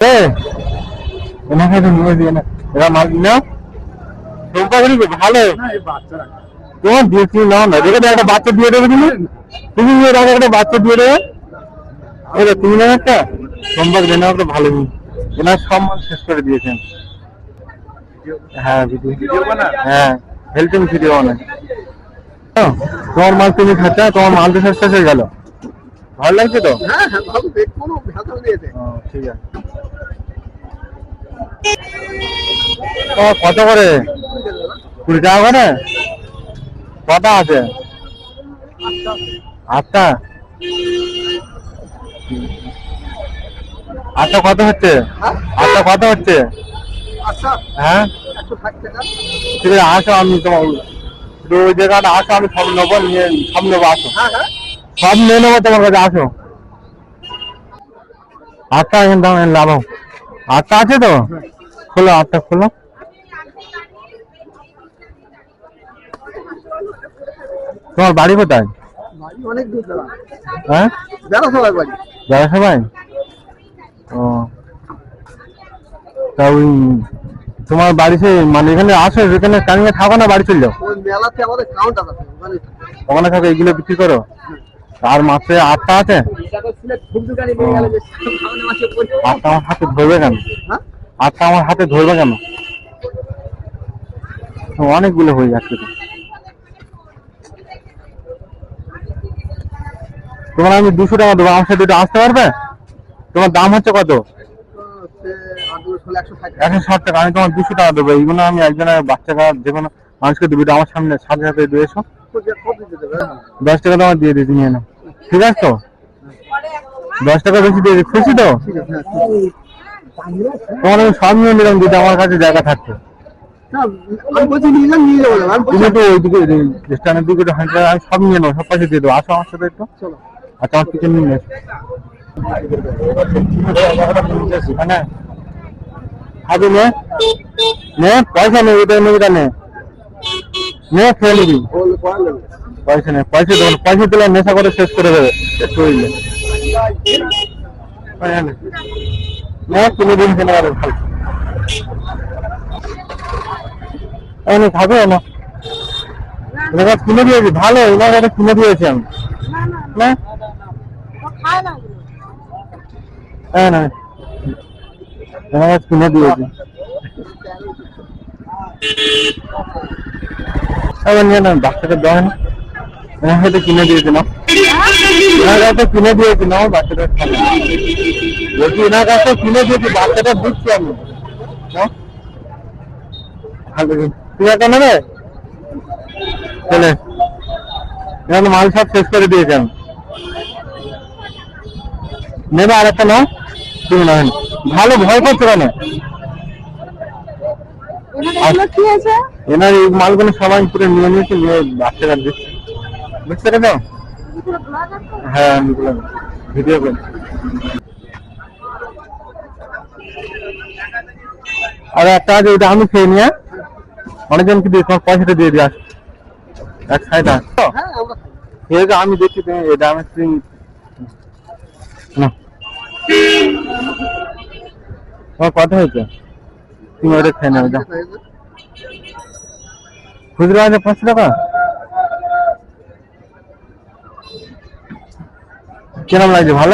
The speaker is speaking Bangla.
তোমার নাও না? দেখে একটা বাচ্চা দিয়ে দেবে তুমি। তুমি একটা বাচ্চা দিয়ে দেবে। এটা তুমি না একটা। দেনা একটা ভালো জিনিস। এনার সম্মান শেষ করে দিয়েছেন। হ্যাঁ ভিডিও হ্যাঁ ভিডিও অনেক তোমার মাল তুমি খাচ্ছ তোমার মাল তো শেষ শেষ হয়ে গেল। ভালো লাগছে তো? হ্যাঁ হ্যাঁ ভালো। ঠিক আছে। ও, কত করে? কুড়ি টাকা করে? কটা আছে? আটটা? আটটা কত হচ্ছে? আটটা কত হচ্ছে? হ্যাঁ? ঠিক আছে আসো আমি তোমার ওই জায়গাটা আসো আমি সব নেব নিয়ে সব নেব আসো। সব নিয়ে নেব তোমার কাছে আসো। আটটা এখানে দাম লাভ আটটা আছে তো? খোলো আটটা খোলো। তোমার বাড়ি কোথায়? অনেক দূর হ্যাঁ? বেড়া সবাই বাড়ি যারা সবাই ও। তা ওই তোমার বাড়িতে মানে এখানে আসো এখানে কানিয়ে থাকো না বাড়ি চলে যাও। ওখানে থাকো এগুলো বিক্রি করো? আর মাসে আটটা আছে? আটটা আমার হাতে ধরবে কেন? আটটা আমার হাতে ধরবে কেন? অনেকগুলো হয়ে যাচ্ছে তো। তোমার আমি দুশো টাকা দেবো, আমার সাথে একটু আসতে পারবে? তোমার দাম হচ্ছে কত? একশো ষাট টাকা, আমি তোমার দুশো টাকা দেবো। এইগুলো আমি একজনের বাচ্চারা যে কোনো মানুষকে দেবো আমার সামনে সাথে সাথে দিয়ে এসো। দশ টাকা তোমার দিয়ে দিচ্ছি নিয়ে নাও। ঠিক আছে তো? দশ টাকা বেশি দিয়ে খুশি তো? তোমার আমি সব নিয়ে নিলাম, যদি আমার কাছে জায়গা থাকতো আমি তুমি সব নিয়ে নেব সব দিয়ে দেবো। একটু। চলো আচ্ছা আমার কিছু নিয়ে এসো এখানে খাবি নে। নে, পয়সা নেই এটা নেই নে। নে খেয়ে নেবে পয়সা নেই, পয়সা দেবো পয়সা দিলে নেশা করে শেষ করে দেবে। একটু। নে, কিনে দিন কিনে দিয়েছি, ভালো এনার কিনে দিয়েছি আমি। না? হ্যাঁ না কিনে দিয়েছি। এবার নিয়ে এনার হয়তো কিনে দিয়েছি না কিনে দিয়েছি না বাচ্চাটা কাছে কিনে দিয়েছি বাচ্চাটা আমি। এখানে মাল সব শেষ করে দিয়েছেন। নেবে আর একটা নাও তুমি ভালো ভয় করছে কেন? কি হয়েছে? এনার এই মালগুলো সবাই পুরো নিয়ে নিয়েছে, নিয়ে বাচ্চারা দিচ্ছে। বুঝতে পেরেছ হ্যাঁ ভিডিও করে আর একটা আছে ওইটা আমি খেয়ে নিয়ে অনেকজনকে দিয়ে তোমার পয়সাটা দিয়ে দিয়ে আস এক সাইড। ঠিক আমি দেখছি তুমি এটা আমি না। তোমার কথা হয়েছে? তুমি ওটা খেয়ে নেবে খুচরো আছে পাঁচশো টাকা? কিরম লাগছে? ভালো?